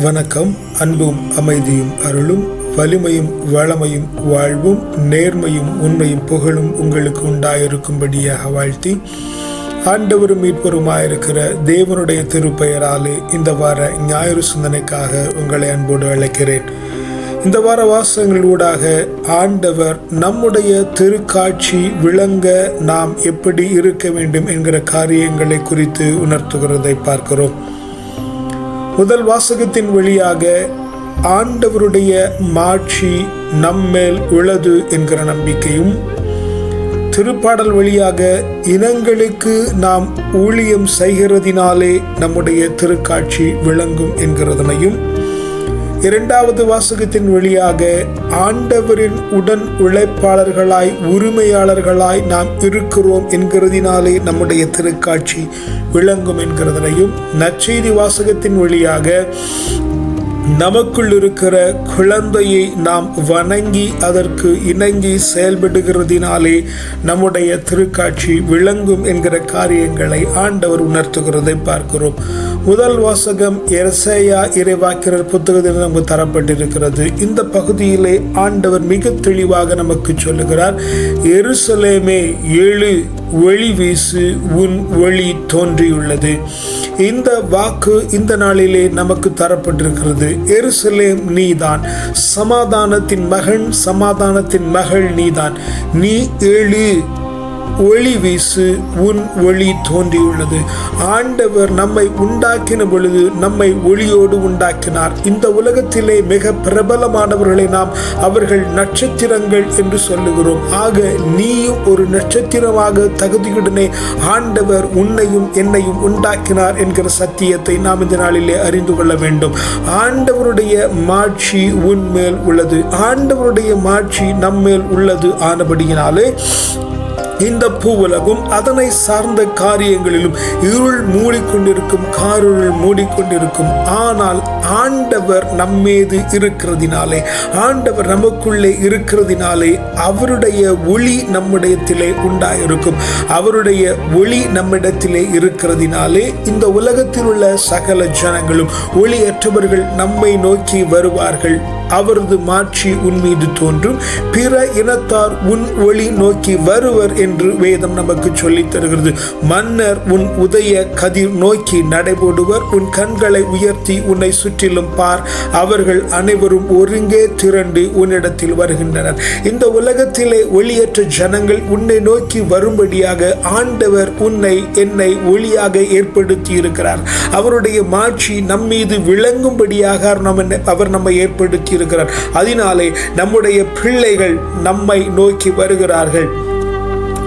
வணக்கம் அன்பும் அமைதியும் அருளும் வலிமையும் வளமையும் வாழ்வும் நேர்மையும் உண்மையும் புகழும் உங்களுக்கு உண்டாயிருக்கும்படியாக வாழ்த்தி ஆண்டவரும் மீட்பருமாயிருக்கிற தேவனுடைய திருப்பெயராலே இந்த வார ஞாயிறு சிந்தனைக்காக உங்களை அன்போடு அழைக்கிறேன். இந்த வார வாசகங்கள் ஊடாக ஆண்டவர் நம்முடைய திருக்காட்சி விளங்க நாம் எப்படி இருக்க வேண்டும் என்கிற காரியங்களை குறித்து உணர்த்துகிறதை பார்க்கிறோம். முதல் வாசகத்தின் வழியாக ஆண்டவருடைய மாட்சி நம்மேல் உளது என்கிற நம்பிக்கையும் திருப்பாடல் வழியாக இனங்களுக்கு நாம் ஊழியம் செய்கிறதினாலே நம்முடைய திருக்காட்சி விளங்கும் என்கிறதனையும் இரண்டாவது வாசகத்தின் வழியாக ஆண்டவரின் உடன் உழைப்பாளர்களாய் உரிமையாளர்களாய் நாம் இருக்கிறோம் என்கிறதினாலே நம்முடைய திருக்காட்சி விளங்கும் என்கிறதனையும் நற்செய்தி வாசகத்தின் வழியாக நமக்குள் இருக்கிற குழந்தையை நாம் வணங்கி அதற்கு இணங்கி செயல்படுகிறதினாலே நம்முடைய திருக்காட்சி விளங்கும் என்கிற காரியங்களை ஆண்டவர் உணர்த்துகிறதை பார்க்கிறோம். முதல் வாசகம் எரசேயா இறைவாக்கினர் புத்தகத்தில் நமக்கு தரப்பட்டிருக்கிறது. இந்த பகுதியிலே ஆண்டவர் மிக தெளிவாக நமக்கு சொல்லுகிறார் எருசலேமே ஏழு ஒளி வீசு உன் ஒளி தோன்றியுள்ளது. இந்த வாக்கு இந்த நாளிலே நமக்கு தரப்பட்டிருக்கிறது. எருசலேம் நீதான். சமாதானத்தின் மகன் சமாதானத்தின் மகள் நீதான். நீ எழு. ஒளி வீசு உன் ஒளி தோன்றியுள்ளது. ஆண்டவர் நம்மை உண்டாக்கின பொழுது நம்மை ஒளியோடு உண்டாக்கினார். இந்த உலகத்திலே மிக பிரபலமானவர்களை நாம் அவர்கள் நட்சத்திரங்கள் என்று சொல்லுகிறோம். ஆக நீயும் ஒரு நட்சத்திரமாக தகுதியுடனே ஆண்டவர் உன்னையும் என்னையும் உண்டாக்கினார் என்கிற சத்தியத்தை நாம் இந்த நாளிலே அறிந்து கொள்ள வேண்டும். ஆண்டவருடைய மாட்சி உன் மேல் உள்ளது. ஆண்டவருடைய மாட்சி நம்மேல் உள்ளது ஆனபடியினாலே இந்த பூவுலகம் அதனை சார்ந்த காரியங்களிலும் இருள் மூடிக்கொண்டிருக்கும் காருள் மூடிக்கொண்டிருக்கும். ஆனால் ஆண்டவர் நம்மீது இருக்கிறதினாலே ஆண்டவர் நமக்குள்ளே இருக்கிறதினாலே அவருடைய ஒளி நம்மிடத்திலே உண்டாயிருக்கும். அவருடைய ஒளி நம்மிடத்திலே இருக்கிறதினாலே இந்த உலகத்தில் உள்ள சகல ஜனங்களும் ஒளியற்றவர்கள் நம்மை நோக்கி வருவார்கள். அவரது மாட்சி உன் மீது தோன்றும். பிற இனத்தார் உன் ஒளி நோக்கி வருவர் என்று வேதம் நமக்கு சொல்லித் தருகிறது. மன்னர் உன் உதய கதிர் நோக்கி நடைபோடுவர். உன் கண்களை உயர்த்தி உன்னை சுற்றிலும் பார். அவர்கள் அனைவரும் ஒருங்கே திரண்டு உன்னிடத்தில் வருகின்றனர். இந்த உலகத்திலே ஒளியற்ற ஜனங்கள் உன்னை நோக்கி வரும்படியாக ஆண்டவர் உன்னை என்னை ஒளியாக ஏற்படுத்தி இருக்கிறார் அவருடைய மாட்சி நம்மீது விளங்கும்படியாக அவர் நம்மை ஏற்படுத்தி இருக்கிறார் அதனாலே நம்முடைய பிள்ளைகள் நம்மை நோக்கி வருகிறார்கள்.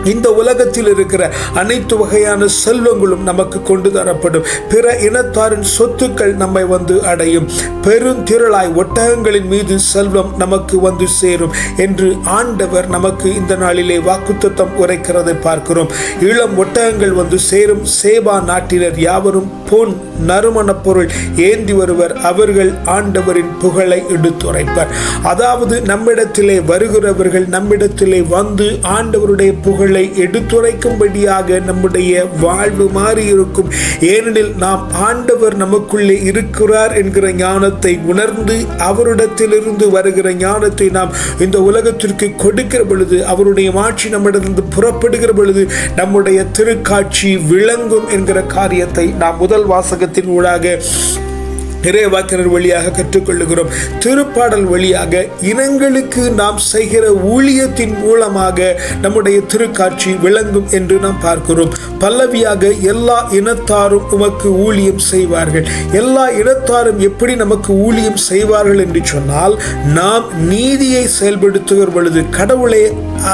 இந்த உலகத்தில் இருக்கிற அனைத்து வகையான செல்வங்களும் நமக்கு கொண்டு தரப்படும். பிற இனத்தாரின் சொத்துக்கள் நம்மை வந்து அடையும். பெருந்திரளாய் ஒட்டகங்களின் மீது செல்வம் நமக்கு வந்து சேரும் என்று ஆண்டவர் நமக்கு இந்த நாளிலே வாக்குத்தத்தம் உரைக்கிறதை பார்க்கிறோம். இளம் ஒட்டகங்கள் வந்து சேரும். சேபா நாட்டினர் யாவரும் பொன் நறுமணப் பொருள் ஏந்தி வருவர். அவர்கள் ஆண்டவரின் புகழை எடுத்துரைப்பர். அதாவது நம்மிடத்திலே வருகிறவர்கள் நம்மிடத்திலே வந்து ஆண்டவருடைய புகழ் புகழை எடுத்துரைக்கும்படியாக நம்முடைய வாழ்வு மாறி இருக்கும் ஏனெனில் நாம் ஆண்டவர் நமக்குள்ளே இருக்கிறார் என்கிற ஞானத்தை உணர்ந்து அவரிடத்திலிருந்து வருகிற ஞானத்தை நாம் இந்த உலகத்திற்கு கொடுக்கிற பொழுது அவருடைய மாட்சி நம்மிடத்திலிருந்து புறப்படுகிற பொழுது நம்முடைய திருக்காட்சி விளங்கும் என்கிற காரியத்தை நாம் முதல் வாசகத்தின் ஊடாக இறைவாக்கினர் வழியாக கற்றுக்கொள்ளுகிறோம். திருப்பாடல் வழியாக இனங்களுக்கு நாம் செய்கிற ஊழியத்தின் மூலமாக நம்முடைய திருக்காட்சி விளங்கும் என்று நாம் பார்க்கிறோம். பல்லவியாக எல்லா இனத்தாரும் உமக்கு ஊழியம் செய்வார்கள். எல்லா இனத்தாரும் எப்படி நமக்கு ஊழியம் செய்வார்கள் என்று சொன்னால் நாம் நீதியை செயல்படுத்துகிற பொழுது கடவுளே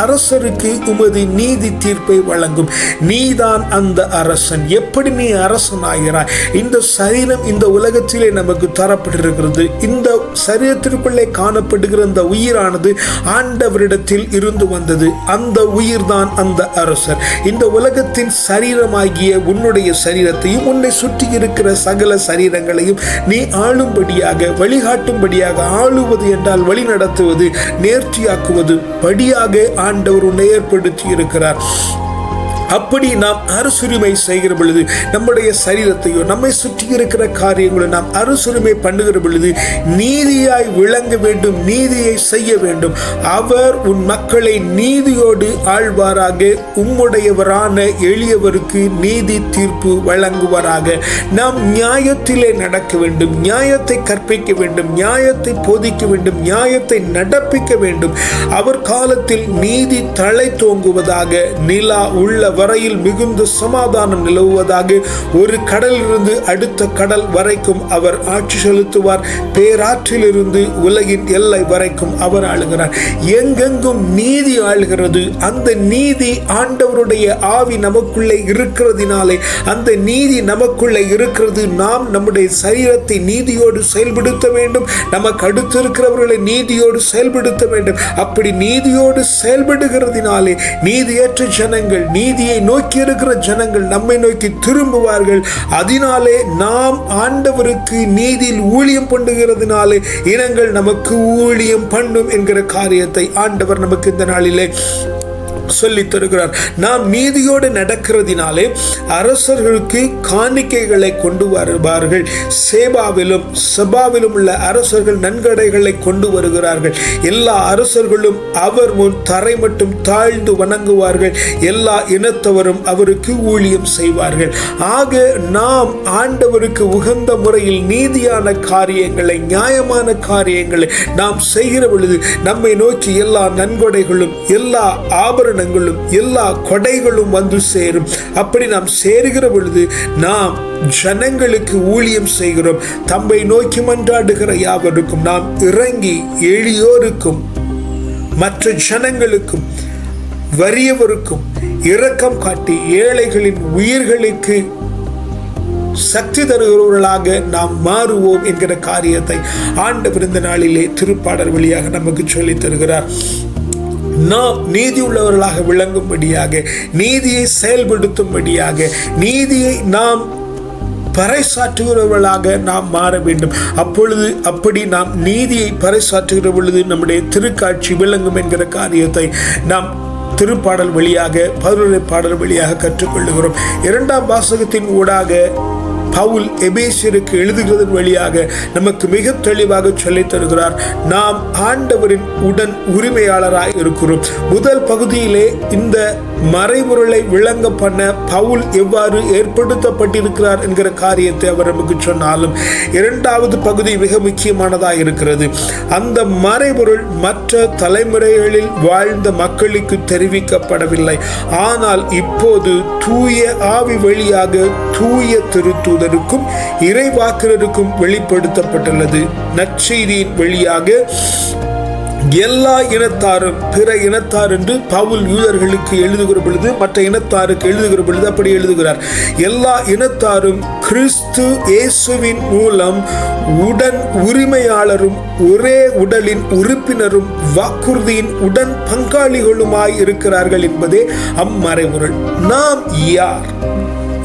அரசருக்கு உமது நீதி தீர்ப்பை வழங்கும். நீதான் அந்த அரசன். எப்படி நீ அரசன் ஆகிறாய் இந்த சரீரம் இந்த உலகத்திலே நமக்கு தரப்பட்டிருக்கிறது. இந்த சரீரத்திற்குள்ளே காணப்படுகிற இந்த உயிரானது ஆண்டவரிடத்தில் இருந்து வந்தது. அந்த உயிர்தான் அந்த அரசர். இந்த உலகத்தின் சரீரமாகிய உன்னுடைய சரீரத்தையும் உன்னை சுற்றி இருக்கிற சகல சரீரங்களையும் நீ ஆளும்படியாக வழிகாட்டும்படியாக ஆளுவது என்றால் வழி நடத்துவது நேர்த்தியாக்குவது படியாக ஆண்டவர் உன்னை ஏற்படுத்தி இருக்கிறார். அப்படி நாம் அரசுரிமை செய்கிற பொழுது நம்முடைய சரீரத்தையோ நம்மை சுற்றி இருக்கிற காரியங்களோ நாம் அரசுரிமை பண்ணுகிற பொழுது நீதியாய் விளங்க வேண்டும் நீதியை செய்ய வேண்டும். அவர் உன் மக்களை நீதியோடு ஆழ்வாராக உம்முடையவரான எளியவருக்கு நீதி தீர்ப்பு வழங்குவாராக. நாம் நியாயத்திலே நடக்க வேண்டும் நியாயத்தை கற்பிக்க வேண்டும் நியாயத்தை போதிக்க வேண்டும் நியாயத்தை நடப்பிக்க வேண்டும். அவர் காலத்தில் நீதி தலை தோங்குவதாக நிலா உள்ளவர் வரையில் மிகுந்த சமாதானம் நிலவுவதாக ஒரு கடலிலிருந்து அடுத்த கடல் வரைக்கும் அவர் ஆட்சி செலுத்துவார். பேராற்றிலிருந்து உலகின் எல்லை வரைக்கும் அவர் ஆளுகிறார். எங்கெங்கும் நீதி ஆளுகிறது. அந்த நீதி ஆண்டவருடைய ஆவி நமக்குள்ளே இருக்கிறதுனாலே அந்த நீதி நமக்குள்ளே இருக்கிறது. நாம் நம்முடைய சரீரத்தை நீதியோடு செயல்படுத்த வேண்டும். நமக்கு அடுத்து இருக்கிறவர்களை நீதியோடு செயல்படுத்த வேண்டும். அப்படி நீதியோடு செயல்படுகிறதுனாலே நீதியற்ற ஜனங்கள் நீதியை நோக்கி இருக்கிற ஜனங்கள் நம்மை நோக்கி திரும்புவார்கள். அதனாலே நாம் ஆண்டவருக்கு நீதியில் ஊழியம் பண்ணுகிறதுனாலே இனங்கள் நமக்கு ஊழியம் பண்ணும் என்கிற காரியத்தை ஆண்டவர் நமக்கு இந்த நாளிலே சொல்லி தருகிறார். நாம் நீதியோடு நடக்கிறதினாலே அரசர்களுக்கு காணிக்கைகளை கொண்டு வருவார்கள். சேபாவிலும் சபாவிலும் உள்ள அரசர்கள் நன்கடைகளை கொண்டு வருகிறார்கள். எல்லா அரசர்களும் அவர் முன் தரை மட்டும் தாழ்ந்து வணங்குவார்கள். எல்லா இனத்தவரும் அவருக்கு ஊழியம் செய்வார்கள். ஆக நாம் ஆண்டவருக்கு உகந்த முறையில் நீதியான காரியங்களை நியாயமான காரியங்களை நாம் செய்கிற பொழுது நம்மை நோக்கி எல்லா நன்கொடைகளும் எல்லா ஆபரணங்களும் எல்லா கொடைகளும் வந்து சேரும். அப்படி நாம் சேருகிற பொழுது நாம் ஜனங்களுக்கு ஊழியம் செய்கிறோம். தம்பை நோக்கி மன்றாடுகிற யாவருக்கும் நாம் இறங்கி எளியோருக்கும் மற்ற ஜனங்களுக்கும் வறியவருக்கும் இரக்கம் காட்டி ஏழைகளின் உயிர்களுக்கு சக்தி தருகிறவர்களாக நாம் மாறுவோம் என்கிற காரியத்தை ஆண்டவர் இந்த நாளிலே திருப்பாடல் வழியாக நமக்கு சொல்லித் தருகிறார். நாம் நீதி உள்ளவர்களாக விளங்கும்படியாக நீதியை செயல்படுத்தும்படியாக நீதியை நாம் பறைசாற்றுகிறவர்களாக நாம் மாற வேண்டும். அப்பொழுது அப்படி நாம் நீதியை பறைசாற்றுகிற பொழுது நம்முடைய திருக்காட்சி விளங்கும் என்கிற காரியத்தை நாம் திருப்பாடல் வழியாக பதினொரு பாடல் வழியாக கற்றுக்கொள்ளுகிறோம். இரண்டாம் வாசகத்தின் ஊடாக பவுல் எபேசியருக்கு எழுதுகிறதன் வழியாக நமக்கு மிக தெளிவாக சொல்லித் தருகிறார். நாம் ஆண்டவரின் உடன் உரிமையாளராக இருக்கிறோம். முதல் பகுதியிலே இந்த மறைபொருளை விளங்க பண்ண பவுல் எவ்வாறு ஏற்படுத்தப்பட்டிருக்கிறார் என்கிற காரியத்தை அவர் நமக்கு சொன்னாலும் இரண்டாவது பகுதி மிக முக்கியமானதாக இருக்கிறது. அந்த மறைபொருள் மற்ற தலைமுறைகளில் வாழ்ந்த மக்களுக்கு தெரிவிக்கப்படவில்லை. ஆனால் இப்போது தூய ஆவி வழியாக தூய தூதருக்கும் இறைவாக்கினருக்கும் வெளிப்படுத்தப்பட்டுள்ளது. நற்செய்தியின் வழியாக எல்லா இனத்தாரும் பிற இனத்தார் என்று பவுல் யூதர்களுக்கு எழுதுகிற பொழுது மற்ற இனத்தாருக்கு எழுதுகிற பொழுது அப்படி எழுதுகிறார். எல்லா இனத்தாரும் கிறிஸ்து இயேசுவின் மூலம் உடன் உரிமையாளரும் ஒரே உடலின் உறுப்பினரும் வாக்குறுதியின் உடன் பங்காளிகளுமாய் இருக்கிறார்கள் என்பதே அம்மறைமுறை நாம் யார்?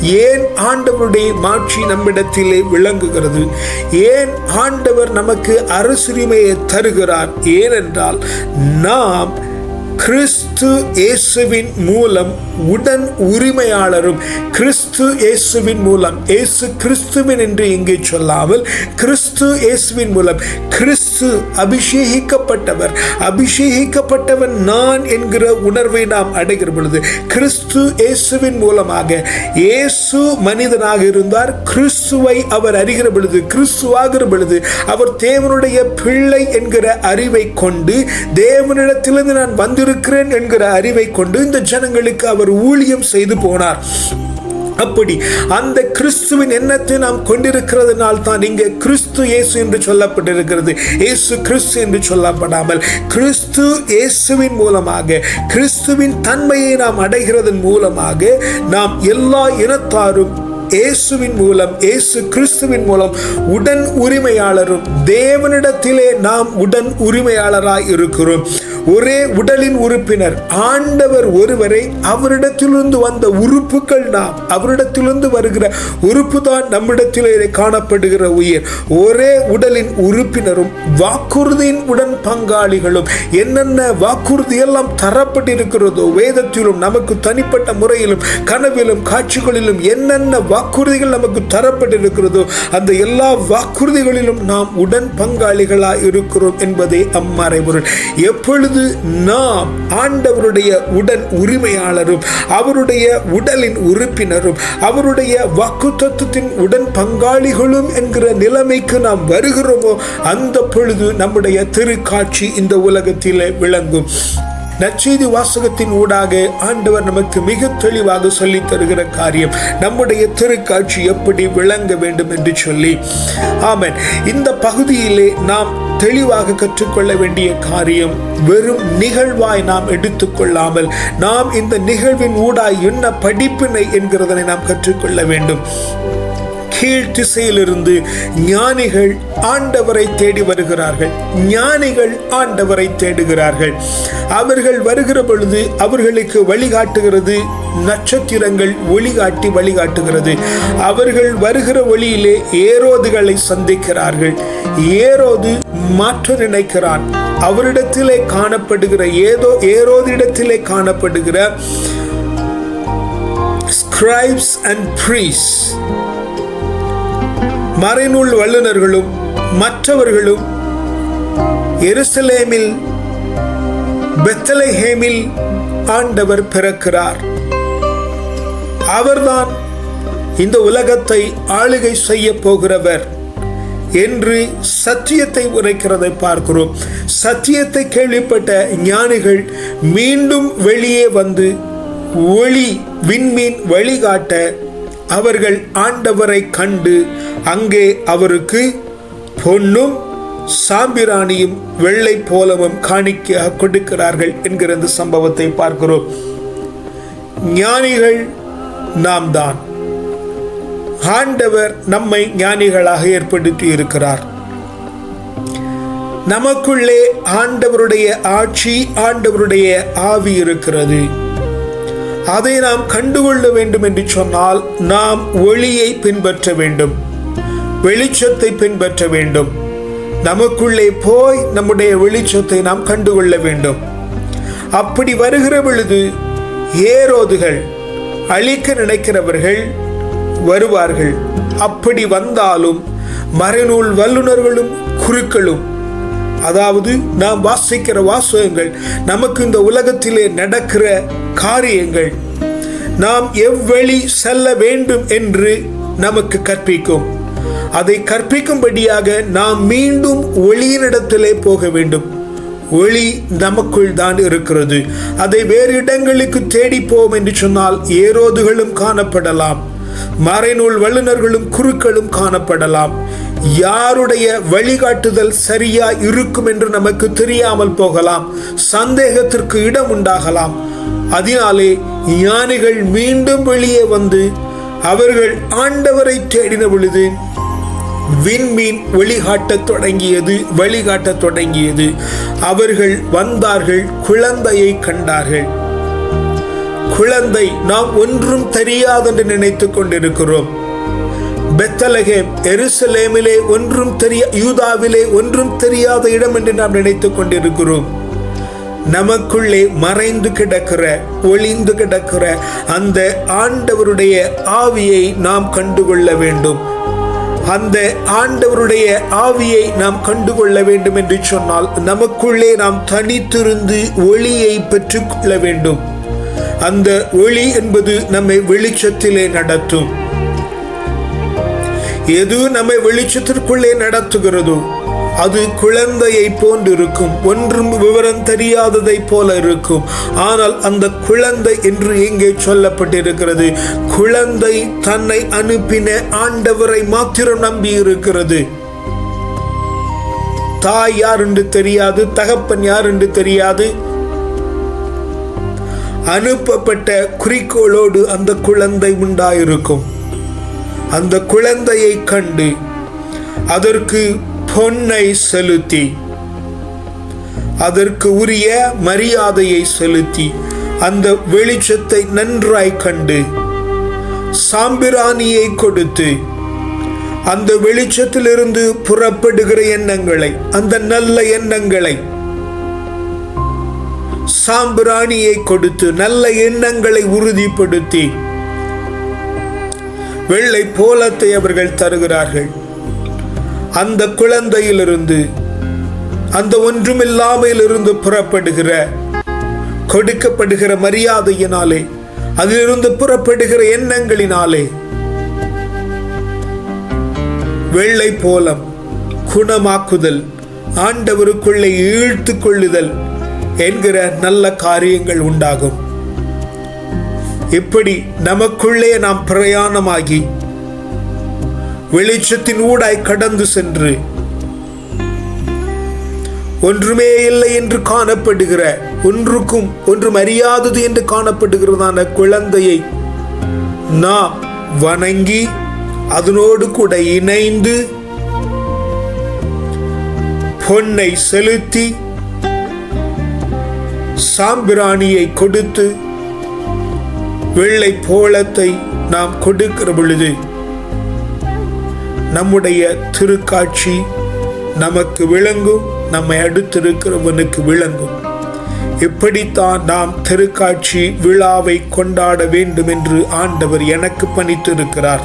ஏன் ஆண்டவருடைய மாட்சி நம்மிடத்திலே விளங்குகிறது? ஏன் ஆண்டவர் நமக்கு அரசுரிமையை தருகிறார்? ஏனென்றால் நாம் கிறிஸ்து இயேசுவின் மூலம் உடன் உரிமையாளரும் கிறிஸ்து இயேசுவின் மூலம் இயேசு கிறிஸ்துவின் என்று இங்கே சொல்லாமல் கிறிஸ்து இயேசுவின் மூலம் கிறிஸ்து அபிஷேகிக்கப்பட்டவர். அபிஷேகிக்கப்பட்டவன் நான் என்கிற உணர்வை நாம் அடைகிற பொழுது கிறிஸ்து இயேசுவின் மூலமாக இயேசு மனிதனாக இருந்தார். கிறிஸ்துவை அவர் அறிகிற பொழுது கிறிஸ்துவாகிற பொழுது அவர் தேவனுடைய பிள்ளை என்கிற அறிவை கொண்டு தேவனிடத்திலிருந்து நான் வந்திருக்கிறேன் என்கிற அறிவை கொண்டு இந்த ஜனங்களுக்கு அவர் ஊழியம் செய்து போனார். அப்படி அந்த கிறிஸ்துவின் எண்ணத்தை நாம் கொண்டிருக்கிறதுனால் தான் இங்கே கிறிஸ்து இயேசு என்று சொல்லப்பட்டிருக்கிறது. இயேசு கிறிஸ்து என்று சொல்லப்படாமல் கிறிஸ்து இயேசுவின் மூலமாக கிறிஸ்துவின் தன்மையை நாம் அடைகிறதன் மூலமாக நாம் எல்லா இனத்தாரும் இயேசுவின் மூலம் இயேசு கிறிஸ்துவின் மூலம் உடன் உரிமையாளரும் தேவனிடத்திலே நாம் உடன் உரிமையாளராய் இருக்கிறோம். ஒரே உடலின் உறுப்பினர் ஆண்டவர் ஒருவரை அவரிடத்திலிருந்து வந்த உறுப்புகள் நாம் அவரிடத்திலிருந்து வருகிற உறுப்பு தான் நம்மிடத்திலே காணப்படுகிற உயிர். ஒரே உடலின் உறுப்பினரும் வாக்குறுதியின் உடன் பங்காளிகளும் என்னென்ன வாக்குறுதி எல்லாம் தரப்பட்டிருக்கிறதோ வேதத்திலும் நமக்கு தனிப்பட்ட முறையிலும் கனவிலும் காட்சிகளிலும் என்னென்ன வாக்குறுதிகள் நமக்கு தரப்பட்டிருக்கிறதோ அந்த எல்லா வாக்குறுதிகளிலும் நாம் உடன் பங்காளிகளாக இருக்கிறோம் என்பதே அம்மறைபொருள். எப்பொழுது நாம் ஆண்டவருடைய உடன் உரிமையாளரும் அவருடைய உடலின் உறுப்பினரும் அவருடைய வாக்கு தத்துவத்தின் உடன் பங்காளிகளும் என்கிற நிலைமைக்கு நாம் வருகிறோமோ அந்த பொழுது நம்முடைய திருக்காட்சி இந்த உலகத்திலே விளங்கும். நற்செய்தி வாசகத்தின் ஊடாக ஆண்டவர் நமக்கு மிக தெளிவாக சொல்லி தருகிற காரியம் நம்முடைய திருக்காட்சி எப்படி விளங்க வேண்டும் என்று சொல்லி. ஆமன். இந்த பகுதியிலே நாம் தெளிவாக கற்றுக்கொள்ள வேண்டிய காரியம் வெறும் நிகழ்வாய் நாம் எடுத்துக்கொள்ளாமல் நாம் இந்த நிகழ்வின் ஊடாய் என்ன படிப்பினை என்கிறதனை நாம் கற்றுக்கொள்ள வேண்டும். கீழ் திசையிலிருந்து ஞானிகள் ஆண்டவரை தேடி வருகிறார்கள். ஞானிகள் ஆண்டவரை தேடுகிறார்கள். அவர்கள் வருகிற பொழுது அவர்களுக்கு வழிகாட்டுகிறது. நட்சத்திரங்கள் ஒளிகாட்டி வழிகாட்டுகிறது. அவர்கள் வருகிற வழியிலே ஏரோதுகளை சந்திக்கிறார்கள். ஏரோது மாற்ற நினைக்கிறான். அவரிடத்திலே காணப்படுகிற ஏதோ ஏரோதிடத்திலே காணப்படுகிற ஸ்கிரைப்ஸ் அண்ட் ப்ரீஸ் மறைநூல் வல்லுநர்களும் மற்றவர்களும் எருசலேமில் பெத்தலஹேமில் ஆண்டவர் பிறக்கிறார். அவர்தான் இந்த உலகத்தை ஆளுகை செய்ய போகிறவர் என்று சத்தியத்தை உரைக்கிறதை பார்க்கிறோம். சத்தியத்தை கேள்விப்பட்ட ஞானிகள் மீண்டும் வெளியே வந்து ஒளி விண்மீன் வழிகாட்ட அவர்கள் ஆண்டவரை கண்டு அங்கே அவருக்கு பொன்னும் சாம்பிராணியும் வெள்ளை போலவும் காணிக்கையாக கொடுக்கிறார்கள் என்கிற இந்த சம்பவத்தை பார்க்கிறோம். ஞானிகள் நாம் தான் ஆண்டவர் நம்மை ஞானிகளாக ஏற்படுத்தி இருக்கிறார். நமக்குள்ளே ஆண்டவருடைய ஆட்சி ஆண்டவருடைய ஆவி இருக்கிறது. அதை நாம் கண்டுகொள்ள வேண்டும் என்று சொன்னால் நாம் ஒளியை பின்பற்ற வேண்டும். வெளிச்சத்தை பின்பற்ற வேண்டும். நமக்குள்ளே போய் நம்முடைய வெளிச்சத்தை நாம் கண்டுகொள்ள வேண்டும். அப்படி வருகிற பொழுது ஏரோதுகள் அழிக்க நினைக்கிறவர்கள் வருவார்கள். அப்படி வந்தாலும் மறைநூல் வல்லுநர்களும் குருக்களும் அதாவது நாம் வாசிக்கிற வாசகங்கள் நமக்கு இந்த உலகத்திலே நடக்கிற காரியங்கள் நாம் எவ்வழி செல்ல வேண்டும் என்று நமக்கு கற்பிக்கும். அதை கற்பிக்கும்படியாக நாம் மீண்டும் ஒளியினிடத்திலே போக வேண்டும். ஒளி நமக்குள் தான் இருக்கிறது. அதை வேறு இடங்களுக்கு தேடி போவோம் என்று சொன்னால் ஏரோதுகளும் காணப்படலாம். மறைநூல் வல்லுநர்களும் குருக்களும் காணப்படலாம். யாருடைய வழிகாட்டுதல் சரியா இருக்கும் என்று நமக்கு தெரியாமல் போகலாம் சந்தேகத்திற்கு இடம் உண்டாகலாம். அதனாலே ஞானிகள் மீண்டும் வெளியே வந்து அவர்கள் ஆண்டவரை தேடின பொழுது விண்மீன் வழிகாட்டத் தொடங்கியது வழிகாட்டத் தொடங்கியது. அவர்கள் வந்தார்கள் குழந்தையை கண்டார்கள். குழந்தை நாம் ஒன்றும் தெரியாதென்று நினைத்துக் கொண்டிருக்கிறோம். பெத்தலகே எருசலேமிலே ஒன்றும் தெரிய யூதாவிலே ஒன்றும் தெரியாத இடம் என்று நாம் நினைத்துக் கொண்டிருக்கிறோம். நமக்குள்ளே மறைந்து கிடக்கிற ஒளிந்து கிடக்கிற அந்த ஆண்டவருடைய ஆவியை நாம் கண்டுகொள்ள வேண்டும். அந்த ஆண்டவருடைய ஆவியை நாம் கண்டுகொள்ள வேண்டும் என்று சொன்னால் நமக்குள்ளே நாம் தனித்திருந்து ஒளியை பெற்றுக்கொள்ள வேண்டும். அந்த ஒளி என்பது நம்மை வெளிச்சத்திலே நடத்தும். எது நம்மை வெளிச்சத்திற்குள்ளே நடத்துகிறதோ அது குழந்தையை போன்றிருக்கும். ஒன்றும் விவரம் தெரியாததை போல இருக்கும். ஆனால் அந்த குழந்தை என்று எங்கே சொல்லப்பட்டிருக்கிறது. குழந்தை தன்னை அனுப்பின ஆண்டவரை மாத்திரம் நம்பி இருக்கிறது தாய் யார் என்று தெரியாது தகப்பன் யார் என்று தெரியாது. அனுப்பப்பட்ட குறிக்கோளோடு அந்த குழந்தை உண்டாயிருக்கும். அந்த குழந்தையை கண்டு அதற்கு பொன்னை செலுத்தி அதற்கு உரிய மரியாதையை செலுத்தி அந்த வெளிச்சத்தை நன்றாய் கண்டு சாம்பிராணியை கொடுத்து அந்த வெளிச்சத்திலிருந்து புறப்படுகிற எண்ணங்களை அந்த நல்ல எண்ணங்களை சாம்பிராணியை கொடுத்து நல்ல எண்ணங்களை உறுதிப்படுத்தி வெள்ளை போலத்தை அவர்கள் தருகிறார்கள். அந்த குழந்தையிலிருந்து அந்த ஒன்றுமில்லாமையிலிருந்து புறப்படுகிற கொடுக்கப்படுகிற மரியாதையினாலே அதிலிருந்து புறப்படுகிற எண்ணங்களினாலே வெள்ளை போலம் குணமாக்குதல் ஆண்டவருக்குள்ளே இழுத்து கொள்ளுதல் என்கிற நல்ல காரியங்கள் உண்டாகும். இப்படி நமக்குள்ளே நாம் பிரயாணமாகி வெளிச்சத்தின் ஊடாய் கடந்து சென்று ஒன்றுமே இல்லை என்று காணப்படுகிற ஒன்றுக்கும் ஒன்றும் அறியாதது என்று காணப்படுகிறதான குழந்தையை நாம் வணங்கி அதனோடு கூட இணைந்து பொன்னை செலுத்தி சாம்பிராணியை கொடுத்து வெள்ளை போலத்தை நாம் கொடுக்கிற பொழுது நம்முடைய திருக்காட்சி நமக்கு விளங்கும் நம்மை அடுத்திருக்கிறவனுக்கு விளங்கும். இப்படித்தான் நாம் திருக்காட்சி விழாவை கொண்டாட வேண்டும் என்று ஆண்டவர் எனக்கு பணித்திருக்கிறார்.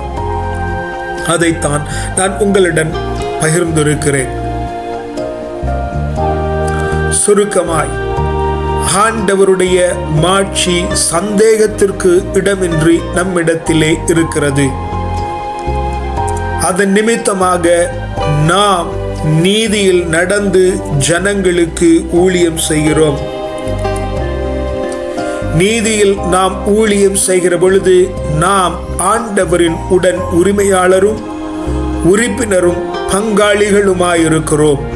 அதைத்தான் நான் உங்களிடம் பகிர்ந்திருக்கிறேன். சுருக்கமாய் ஆண்டவருடைய மாட்சி சந்தேகத்திற்கு இடமின்றி நம்மிடத்திலே இருக்கிறது. அதன் நிமித்தமாக நாம் நீதியில் நடந்து ஜனங்களுக்கு ஊழியம் செய்கிறோம். நீதியில் நாம் ஊழியம் செய்கிற பொழுது நாம் ஆண்டவரின் உடன் உரிமையாளரும் உறுப்பினரும் பங்காளிகளுமாயிருக்கிறோம்.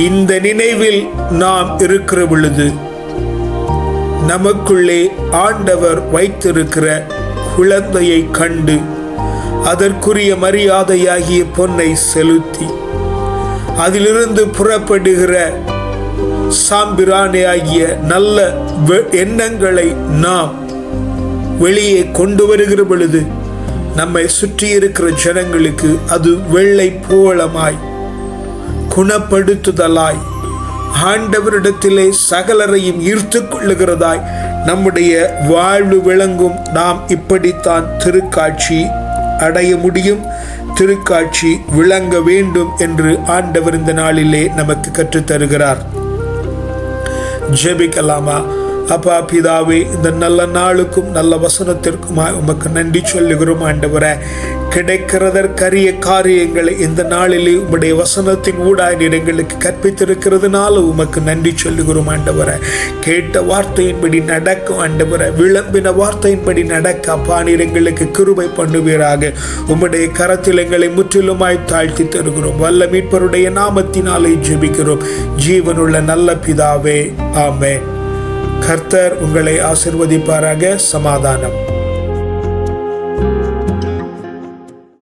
இந்த நினைவில் நாம் இருக்கிற பொழுது நமக்குள்ளே ஆண்டவர் வைத்திருக்கிற குழந்தையை கண்டு அதற்குரிய மரியாதையாகிய பொன்னை செலுத்தி அதிலிருந்து புறப்படுகிற சாம்பிராணியாகிய நல்ல எண்ணங்களை நாம் வெளியே கொண்டு வருகிற பொழுது நம்மை சுற்றி இருக்கிற ஜனங்களுக்கு அது வெள்ளை போலமாய் குணப்படுத்துதலாய். ஆண்டவரிடத்திலே சகலரையும் ஈர்த்து கொள்ளுகிறதாய் நம்முடைய வாழ்வு விளங்கும் நாம் இப்படித்தான் திருக்காட்சி அடைய முடியும் திருக்காட்சி விளங்க வேண்டும் என்று ஆண்டவர் இந்த நாளிலே நமக்கு கற்றுத்தருகிறார். ஜெபிக்கலாமா? அப்பா பிதாவே இந்த நல்ல நாளுக்கும் நல்ல வசனத்திற்குமா உமக்கு நன்றி சொல்லுகிறோம் ஆண்டவர. கிடைக்கிறதற்கரிய காரியங்களை இந்த நாளிலே உம்முடைய வசனத்தின் ஊடாய் நீர் எங்களுக்கு கற்பித்திருக்கிறதுனால உமக்கு நன்றி சொல்லுகிறோம் ஆண்டவர. கேட்ட வார்த்தையின்படி நடக்கும் ஆண்டவர. விளம்பின வார்த்தையின்படி நடக்க அப்பா நீர் எங்களுக்கு கிருபை பண்ணுவீராக. உம்முடைய கரத்தில் எங்களை முற்றிலுமாய் தாழ்த்தி தருகிறோம். வல்ல மீட்பருடைய நாமத்தினாலே ஜெபிக்கிறோம். ஜீவனுள்ள நல்ல பிதாவே. ஆமே கர்த்தர் உங்களை ஆசிர்வதிப்பாராக சமாதானம்.